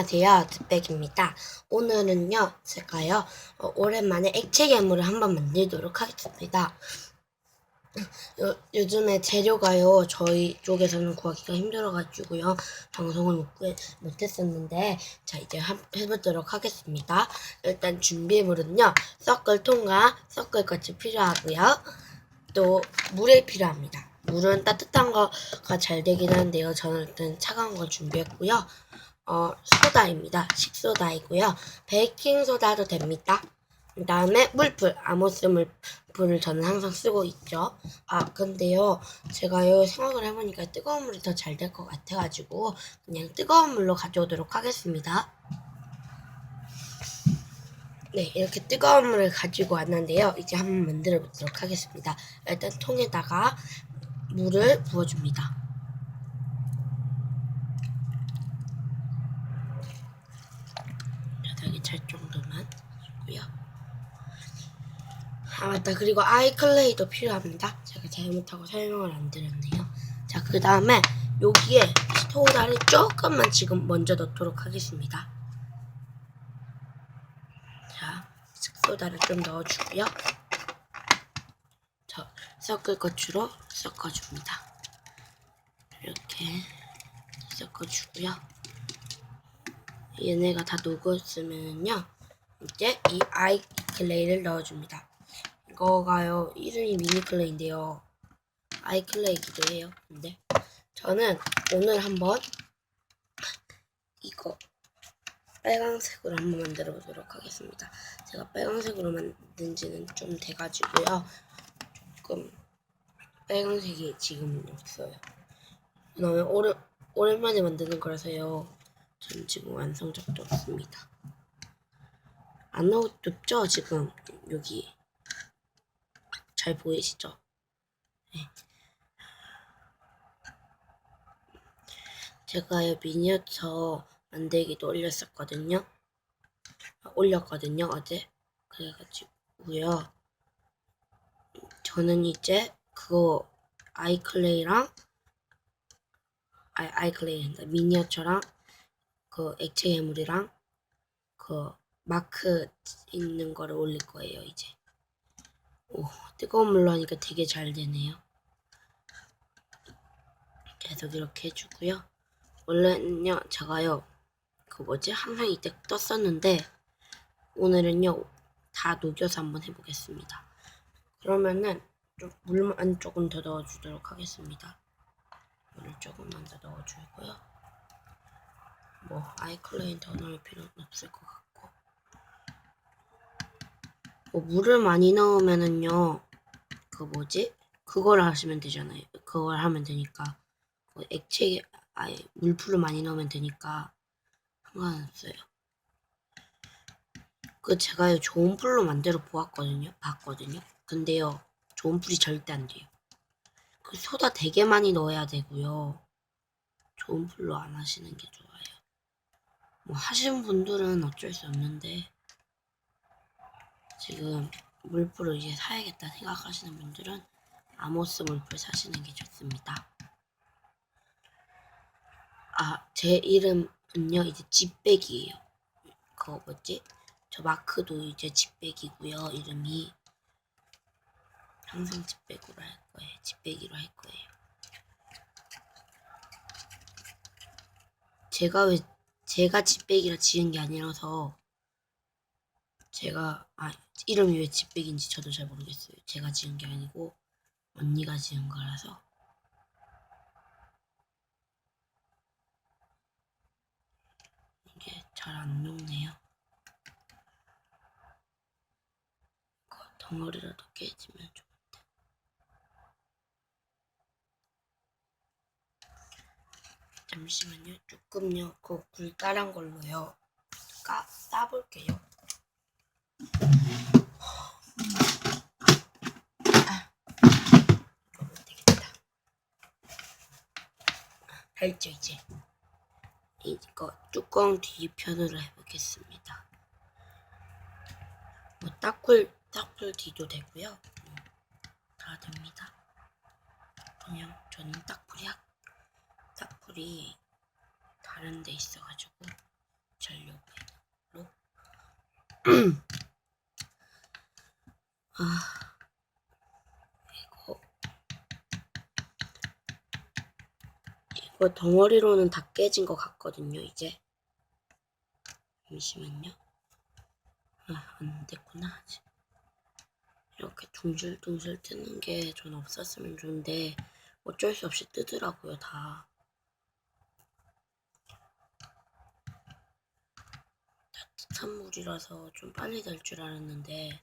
안녕하세요. 즈백입니다. 오늘은요, 제가요, 어, 오랜만에 액체 괴물을 한번 만들도록 하겠습니다. 요, 요즘에 재료가요, 저희 쪽에서는 구하기가 힘들어가지고요, 방송을 못했었는데, 자, 이제 한- 해보도록 하겠습니다. 일단 준비물은요, 섞을 통과, 섞을 것이 필요하고요, 또, 물이 필요합니다. 물은 따뜻한 거가 잘 되긴 하는데요, 저는 일단 차가운 거 준비했고요. 어, 소다입니다. 식소다이고요. 베이킹 소다도 됩니다. 그 다음에 물풀, 아모스 물풀을 저는 항상 쓰고 있죠. 아, 근데요, 제가 요, 생각을 해보니까 뜨거운 물이 더 잘 될 것 같아가지고, 그냥 뜨거운 물로 가져오도록 하겠습니다. 네, 이렇게 뜨거운 물을 가지고 왔는데요. 이제 한번 만들어 보도록 하겠습니다. 일단 통에다가 물을 부어줍니다. 바닥에 찰 정도만 주고요. 아 맞다 그리고 아이클레이도 필요합니다. 제가 잘못하고 설명을 안 드렸네요. 자 그 다음에 여기에 소다를 조금만 지금 먼저 넣도록 하겠습니다. 자 소다를 좀 넣어주고요. 저 섞을 것으로 섞어줍니다. 이렇게 섞어주고요. 얘네가 다 녹았으면요 이제 이 아이클레이를 넣어줍니다 이거가요. 이름이 미니클레이인데요. 아이클레이기도 해요. 근데 저는 오늘 한번 이거 빨강색으로 한번 만들어 보도록 하겠습니다. 제가 빨강색으로 만든 지는 좀 돼가지고요. 조금 빨강색이 지금은 없어요. 왜냐면 오래, 오랜만에 만드는 거라서요. 전 지금 완성작도 없습니다. 안 넣었죠 지금? 여기 잘 보이시죠? 네. 제가요 미니어처 만들기도 올렸었거든요. 아, 올렸거든요 어제 그래가지고요. 저는 이제 그거 아이클레이랑 아, 아이클레이란다 미니어처랑 그 액체 괴물이랑 그 마크 있는 거를 올릴 거예요 이제 오 뜨거운 물로 하니까 되게 잘 되네요. 계속 이렇게 해주고요. 원래는요 제가요 그 뭐지? 항상 이때 떴었는데 오늘은요 다 녹여서 한번 해보겠습니다. 그러면은 좀 물만 조금 더 넣어주도록 하겠습니다. 물을 조금만 더 넣어주고요. 뭐 아이클레인 더 넣을 필요는 없을 것 같고 뭐 물을 많이 넣으면은요 그 뭐지? 그걸 하시면 되잖아요. 그걸 하면 되니까. 그 액체 아예 물풀을 많이 넣으면 되니까 상관없어요. 그 제가요 좋은 풀로 만들어 보았거든요 봤거든요. 근데요 좋은 풀이 절대 안 돼요. 그 소다 되게 많이 넣어야 되고요. 좋은 풀로 안 하시는 게 좋아요. 뭐 하시는 분들은 어쩔 수 없는데 지금 물풀을 이제 사야겠다 생각하시는 분들은 아모스 물풀 사시는 게 좋습니다. 아, 제 이름은요 이제 집백이에요. 그거 뭐지? 저 마크도 이제 집백이고요. 이름이 항상 집백으로 할 거예요. 집백이로 할 거예요. 제가 왜 제가 집백이라 지은 게 아니라서 제가 아 이름이 왜 집백인지 저도 잘 모르겠어요. 제가 지은 게 아니고 언니가 지은 거라서 이게 잘 안 녹네요. 이거 덩어리라도 깨지면 좋은데. 잠시만요. 조금요. 그 굴다란 걸로요. 까 싸볼게요. 아, 이거면 되겠다. 알죠 이제. 이거 뚜껑 뒤편으로 해보겠습니다. 뭐 딱풀 딱풀 뒤도 되고요. 음, 다 됩니다. 그냥 저는 딱풀이 학- 딱풀이 다른 데 있어가지고 아, 이거, 이거 덩어리로는 다 깨진 것 같거든요, 이제. 잠시만요. 아, 안 됐구나, 아직. 이렇게 둥실둥실 뜨는 게 전 없었으면 좋은데, 어쩔 수 없이 뜨더라고요, 다. 따뜻한 물이라서 좀 빨리 될 줄 알았는데,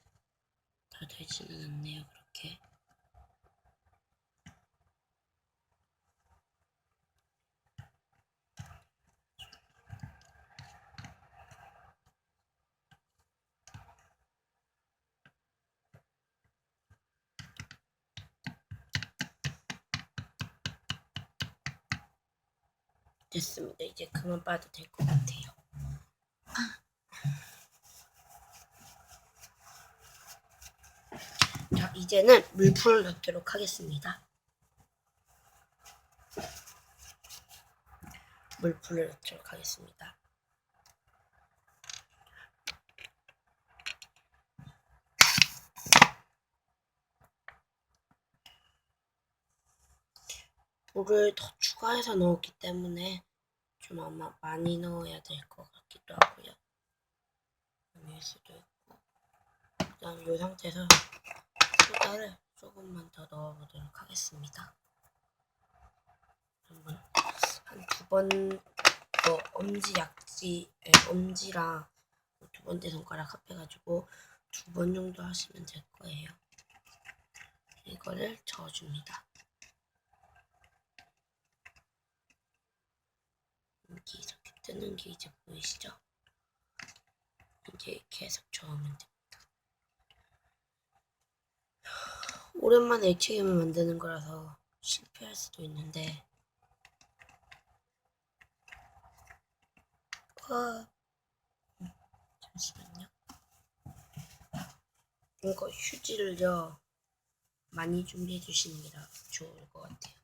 다 되지는 않네요, 그렇게. 됐습니다. 이제 그만 빠도 될 것 같아요. 자, 이제는 물풀을 넣도록 하겠습니다. 물풀을 넣도록 하겠습니다. 물을 더 추가해서 넣었기 때문에 좀 아마 많이 넣어야 될 것 같기도 하고요. 아닐 수도 있고. 일단 이 상태에서 소다를 조금만 더 넣어보도록 하겠습니다. 한번 한 두번 어, 엄지 약지 에, 엄지랑 두 번째 손가락 합해가지고 두 번 정도 하시면 될 거예요. 이거를 저어줍니다. 이렇게 이렇게 뜨는 게 이제 보이시죠? 이제 계속 저으면 됩니다. 오랜만에 액체괴물 만드는 거라서 실패할 수도 있는데 와 음, 잠시만요. 이거 휴지를요 많이 준비해 주시는 게 나- 좋을 것 같아요.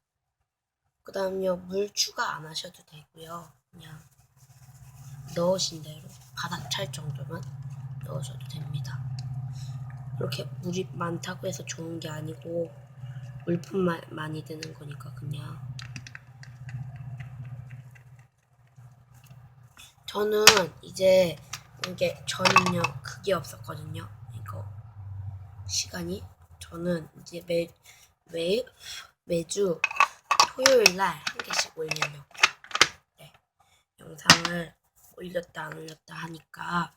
그 다음요 물 추가 안 하셔도 되고요 그냥 넣으신 대로 바닥 찰 정도만 넣으셔도 됩니다 이렇게 물이 많다고 해서 좋은 게 아니고 물품만 많이 드는 거니까 그냥 저는 이제 이게 저는요 그게 없었거든요 이거 시간이 저는 이제 매, 매 매주 토요일 날 한 개씩 올리려고. 네. 영상을 올렸다 안 올렸다 하니까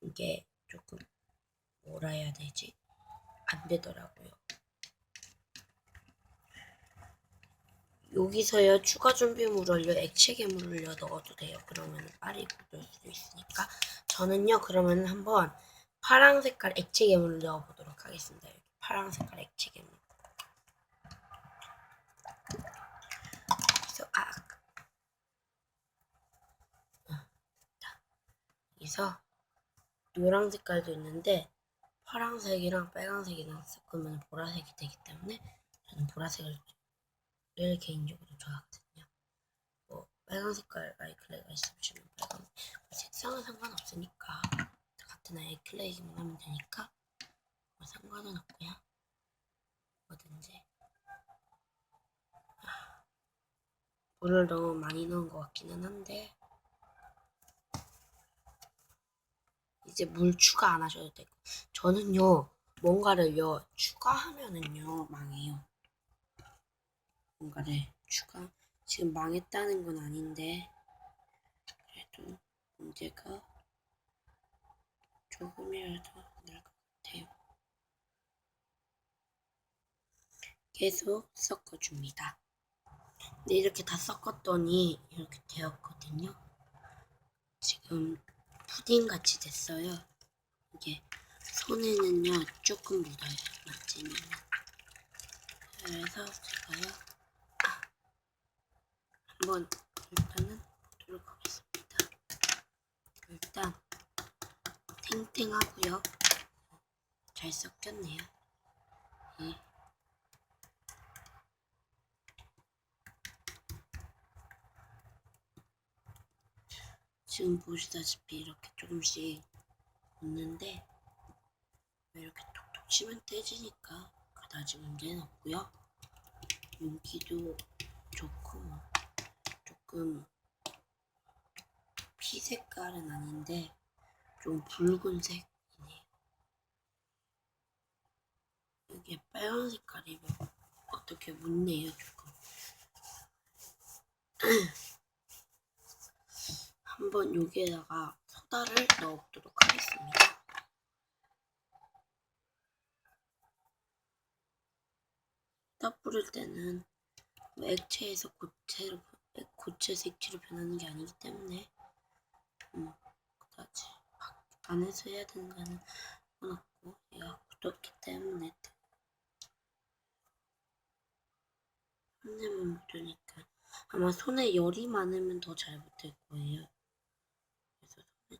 이게 조금 뭐라 해야 되지? 안 되더라고요. 여기서요 추가 준비물 을요 액체 괴물 을요 넣어도 돼요. 그러면 빨리 굳을 수도 있으니까 저는요 그러면 한번 파랑 색깔 액체 괴물을 넣어보도록 하겠습니다. 여기 파랑 색깔 액체 괴물. 그래서 아 여기서 노랑 색깔도 있는데 파랑색이랑 빨간색이랑 섞으면 보라색이 되기 때문에 저는 보라색을 개인적으로 좋아하거든요. 뭐 빨간 색깔 아이클레이가 있으면 빨간 색상은 상관없으니까 같은 아이클레이만 하면 되니까 뭐 상관은 없고요. 뭐든지 물을 너무 많이 넣은 것 같기는 한데 이제 물 추가 안 하셔도 되고. 저는요 뭔가를요 추가하면은요 망해요. 뭔가를 추가 지금 망했다는 건 아닌데 그래도 문제가 조금이라도 날 것 같아요. 계속 섞어줍니다. 네, 이렇게 다 섞었더니 이렇게 되었거든요. 지금 푸딩 같이 됐어요. 이게 손에는요 조금 묻어요. 만지면. 그래서 제가요 아, 한번 일단은 보도록 하겠습니다. 일단 탱탱하고요. 잘 섞였네요. 네. 지금 보시다시피 이렇게 조금씩 묻는데 이렇게 톡톡 치면 떼지니까 그다지 문제는 없고요. 윤기도 좋고 조금 피 색깔은 아닌데 좀 붉은색이네요. 이게 빨간 색깔이면 어떻게 묻네요 조금. 한번 여기에다가 소다를 넣어보도록 하겠습니다. 소다 뿌릴 때는 뭐 액체에서 고체로 고체 색채로 변하는 게 아니기 때문에 음, 그다지 밖- 안에서 해야 되는 거는 없고 얘가 굳었기 때문에 한 입만 묻으니까 아마 손에 열이 많으면 더 잘 못할 거예요.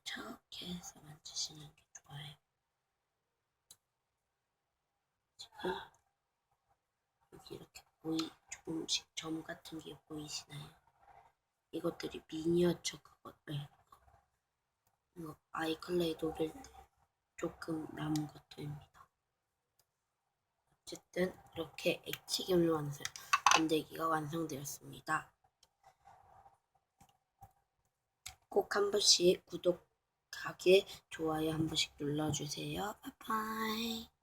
차갑게 해서 만지시는 게 좋아요. 지금 여기 이렇게 보이 조금씩 점 같은 게 보이시나요? 이것들이 미니어처 그것들 이거 아이클레이 녹일 때 조금 남은 것들입니다. 어쨌든 이렇게 액체괴물 완성 만들기가 완성되었습니다. 꼭 한 번씩 구독 하기, 좋아요 한 번씩 눌러주세요. 바이바이.